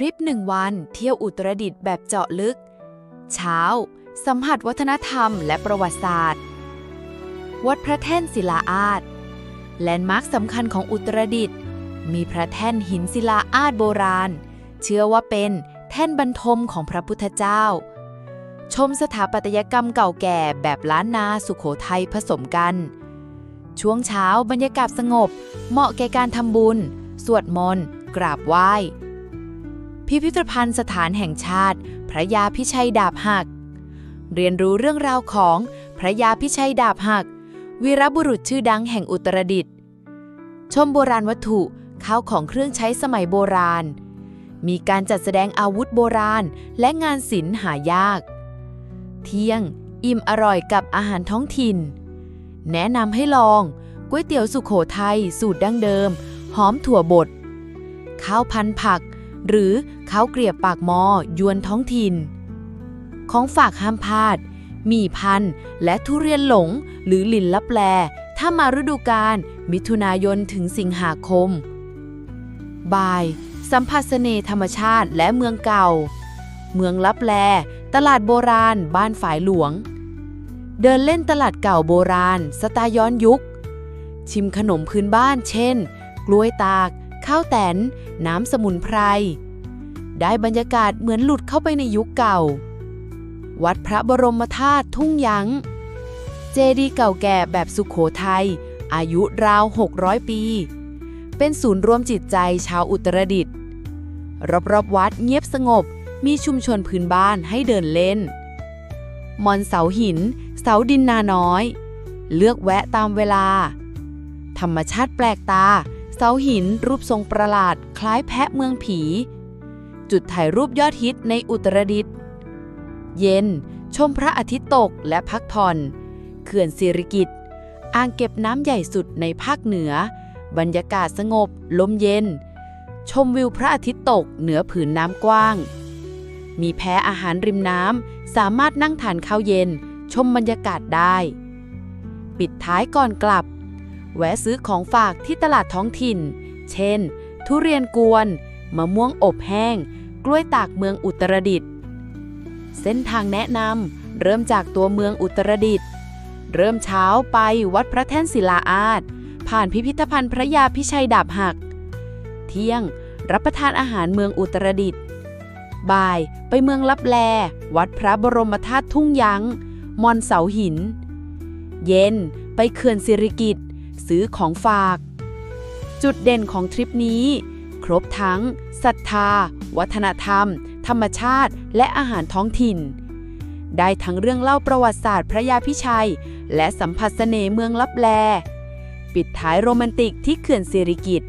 ทริปหนึ่งวันเที่ยวอุตรดิตถ์แบบเจาะลึก เช้า สัมผัสวัฒนธรรมและประวัติศาสตร์ วัดพระแท่นศิลาอาสแลนด์มาร์คสำคัญของอุตรดิตถ์มีพระแท่นหินศิลาอาสโบราณ เชื่อว่าเป็นแท่นบรรทมของพระพุทธเจ้า ชมสถาปัตยกรรมเก่าแก่แบบล้านนาสุขโขทัยผสมกัน ช่วงเช้าบรรยากาศสงบ เหมาะแก่การทำบุญ สวดมนต์ กราบไหว้ พิพิธภัณฑ์สถานแห่งชาติ พระยาพิชัยดาบหัก เรียนรู้เรื่องราวของพระยาพิชัยดาบหัก วีรบุรุษชื่อดังแห่งอุตรดิตถ์ชมโบราณวัตถุข้าวของเครื่องใช้สมัยโบราณ มีการจัดแสดงอาวุธโบราณและงานศิลป์หายาก เที่ยง อิ่มอร่อยกับอาหารท้องถิ่น แนะนำให้ลองก๋วยเตี๋ยวสุขโขทัยสูตรดั้งเดิม หอมถั่วบด ข้าวพันผัก หรือเขาเกลียบปากมอยวนท้องถิ่น ของฝากห้ามพลาด มีพันและทุเรียนหลงหรือลินลับแล ถ้ามาฤดูกาลมิถุนายนถึงสิงหาคม บาย สัมผัสเสน่ห์ธรรมชาติและเมืองเก่า เมืองลับแล ตลาดโบราณ บ้านฝายหลวง เดินเล่นตลาดเก่าโบราณ สไตล์ย้อนยุค ชิมขนมพื้นบ้านเช่น กล้วยตาก ข้าวแตน น้ำสมุนไพร ได้บรรยากาศเหมือนหลุดเข้าไปในยุคเก่า วัดพระบรมธาตุทุ่งยั้ง เจดีย์เก่าแก่แบบสุขโขทัย อายุราว 600 ปี เป็นศูนย์รวมจิตใจชาวอุตรดิตถ์รอบๆวัดเงียบสงบมีชุมชนพื้นบ้านให้เดินเล่น มอนเสาหิน เสาดินนาน้อย เลือกแวะตามเวลา ธรรมชาติแปลกตา เสาหินรูปทรงประหลาดคล้ายแพะเมืองผี จุดถ่ายรูปยอดฮิตในอุตรดิตถ์เย็น ชมพระอาทิตย์ตกและพักผ่อน เขื่อนสิริกิตอ่างเก็บน้ำใหญ่สุดในภาคเหนือ บรรยากาศสงบ ลมเย็น ชมวิวพระอาทิตย์ตกเหนือผืนน้ำกว้าง มีแพ้อาหารริมน้ำ สามารถนั่งทานข้าวเย็น ชมบรรยากาศได้ ปิดท้ายก่อนกลับ แวะซื้อของฝากที่ตลาดท้องถิ่น เช่น ทุเรียนกวน มะม่วงอบแห้ง กล้วยตากเมืองอุตรดิตถ์เส้นทางแนะนำเริ่มจากตัวเมืองอุตรดิตถ์เริ่มเช้าไปวัดพระแท่นศิลาอาสผ่านพิพิธภัณฑ์พระยาพิชัยดาบหัก เที่ยงรับประทานอาหารเมืองอุตรดิตถ์บ่ายไปเมืองลับแล วัดพระบรมธาตุทุ่งยังมอนเสาหิน เย็นไปเขื่อนสิริกิต ซื้อของฝาก จุดเด่นของทริปนี้ ครบทั้งศรัทธา วัฒนธรรม ธรรมชาติ และอาหารท้องถิ่น ได้ทั้งเรื่องเล่าประวัติศาสตร์พระยาพิชัย และสัมผัสเสน่ห์เมืองลับแล ปิดท้ายโรแมนติกที่เขื่อนสิริกิต